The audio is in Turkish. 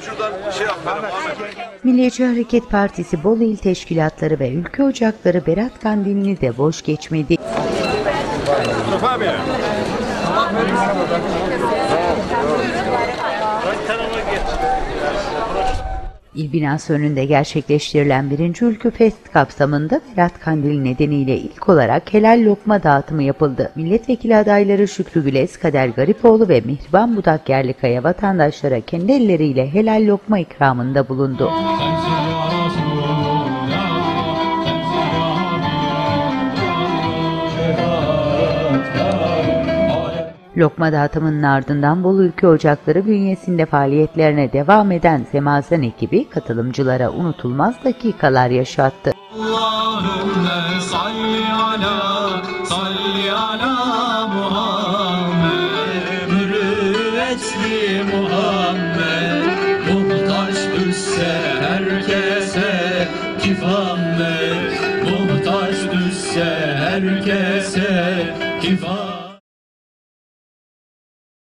Şuradan şey yap. Milliyetçi Hareket Partisi Bolu İl Teşkilatları ve Ülke Ocakları Berat Kandilini de boş geçmedi. Mustafa abi. İl binası önünde gerçekleştirilen birinci Ülkü Fest kapsamında Berat Kandili nedeniyle ilk olarak helal lokma dağıtımı yapıldı. Milletvekili adayları Şükrü Güles, Kader Garipoğlu ve Mihriban Budak Yerlikaya vatandaşlara kendi elleriyle helal lokma ikramında bulundu. Lokma dağıtımının ardından Bolu Ülke Ocakları bünyesinde faaliyetlerine devam eden Semazen ekibi katılımcılara unutulmaz dakikalar yaşattı. Herkese kifamet